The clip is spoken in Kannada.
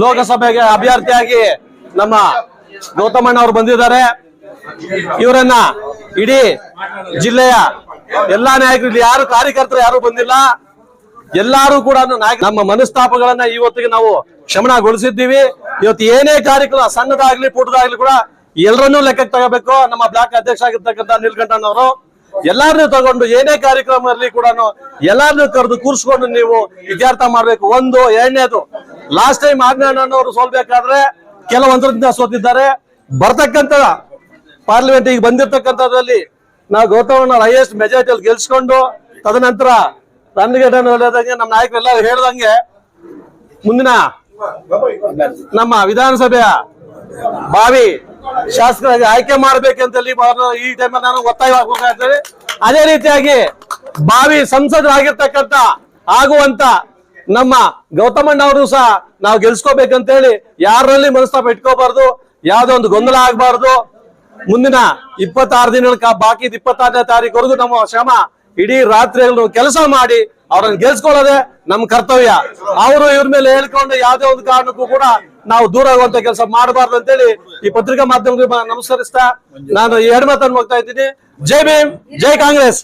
ಲೋಕಸಭೆಗೆ ಅಭ್ಯರ್ಥಿಯಾಗಿ ನಮ್ಮ ಗೌತಮಣ್ಣ ಅವರು ಬಂದಿದ್ದಾರೆ. ಇವರನ್ನ ಇಡೀ ಜಿಲ್ಲೆಯ ಎಲ್ಲಾ ನಾಯಕರು ಇಲ್ಲಿ ಯಾರು ಕಾರ್ಯಕರ್ತರು, ಯಾರು ಬಂದಿಲ್ಲ. ಎಲ್ಲಾರು ಕೂಡ ನಮ್ಮ ಮನಸ್ತಾಪಗಳನ್ನ ಇವತ್ತಿಗೆ ನಾವು ಕ್ಷಮಣಗೊಳಿಸಿದ್ದೀವಿ. ಇವತ್ತು ಏನೇ ಕಾರ್ಯಕ್ರಮ ಸಣ್ಣದಾಗ್ಲಿ ಪುಟ್ಟದಾಗ್ಲಿ ಕೂಡ ಎಲ್ಲರನ್ನೂ ಲೆಕ್ಕಕ್ಕೆ ತಗೋಬೇಕು. ನಮ್ಮ ಬ್ಲಾಕ್ ಅಧ್ಯಕ್ಷ ಆಗಿರ್ತಕ್ಕಂಥ ನೀಲ್ಕಂಠನವರು ಎಲ್ಲಾರನ್ನೂ ತಗೊಂಡು ಏನೇ ಕಾರ್ಯಕ್ರಮ ಇರಲಿ ಕೂಡ ಎಲ್ಲಾರನ್ನೂ ಕರೆದು ಕೂರಿಸ್ಕೊಂಡು ನೀವು ಇತ್ಯರ್ಥ ಮಾಡ್ಬೇಕು. ಒಂದು, ಎರಡನೇದು ಲಾಸ್ಟ್ ಟೈಮ್ ಆಜ್ಞಾನವರು ಸೋಲ್ಬೇಕಾದ್ರೆ ಕೆಲವೊಂದರಿಂದ ಸೋತಿದ್ದಾರೆ. ಬರ್ತಕ್ಕಂತ ಪಾರ್ಲಿಮೆಂಟ್ ಈಗ ಬಂದಿರತಕ್ಕಂಥದ್ರಲ್ಲಿ ನಾವು ಗೌತಮಣ್ಣ ಹೈಯೆಸ್ಟ್ ಮೆಜಾರಿಟಿಯಲ್ಲಿ ಗೆಲ್ಸ್ಕೊಂಡು, ತದನಂತರ ನನಗೆ ಹೇಳಿದಂಗೆ ನಮ್ಮ ನಾಯಕರೆಲ್ಲ ಹೇಳ್ದಂಗೆ ಮುಂದಿನ ನಮ್ಮ ವಿಧಾನಸಭೆಯ ಬಾವಿ ಶಾಸಕರಾಗಿ ಆಯ್ಕೆ ಅವ್ರನ್ನ ಈ ಟೈಮಲ್ಲಿ ನಾನು ಒತ್ತಾಯ ಅದೇ ರೀತಿಯಾಗಿ ಬಾವಿ ಸಂಸದರಾಗಿರ್ತಕ್ಕಂಥ, ಆಗುವಂತ ನಮ್ಮ ಗೌತಮಣ್ಣ ಅವರು ಸಹ ನಾವು ಗೆಲ್ಸ್ಕೋಬೇಕಂತೇಳಿ ಯಾರಲ್ಲಿ ಮನಸ್ತಾಪ ಇಟ್ಕೋಬಾರ್ದು, ಯಾವ್ದೋ ಒಂದು ಗೊಂದಲ ಆಗ್ಬಾರ್ದು. ಮುಂದಿನ ಇಪ್ಪತ್ತಾರು ದಿನಗಳ ಬಾಕಿ ಇಪ್ಪತ್ತಾರನೇ ತಾರೀಕುವರೆಗೂ ನಮ್ಮ ಶ್ರಮ ಇಡೀ ರಾತ್ರಿ ಕೆಲಸ ಮಾಡಿ ಅವ್ರನ್ನ ಗೆಲ್ಸ್ಕೊಳ್ಳೋದೇ ನಮ್ಮ ಕರ್ತವ್ಯ. ಅವರು ಇವ್ರ ಮೇಲೆ ಹೇಳ್ಕೊಂಡು ಯಾವ್ದೇ ಒಂದು ಕಾರಣಕ್ಕೂ ಕೂಡ ನಾವು ದೂರ ಆಗುವಂತ ಕೆಲಸ ಮಾಡಬಾರ್ದು ಅಂತೇಳಿ ಈ ಪತ್ರಿಕಾ ಮಾಧ್ಯಮಗಳಿಗೆ ನಮಸ್ಕರಿಸ್ತಾ ನಾನು ಎರಡು ಮಾತನ್ನು ಹೋಗ್ತಾ ಇದ್ದೀನಿ. ಜೈ ಭೀಮ್, ಜೈ ಕಾಂಗ್ರೆಸ್.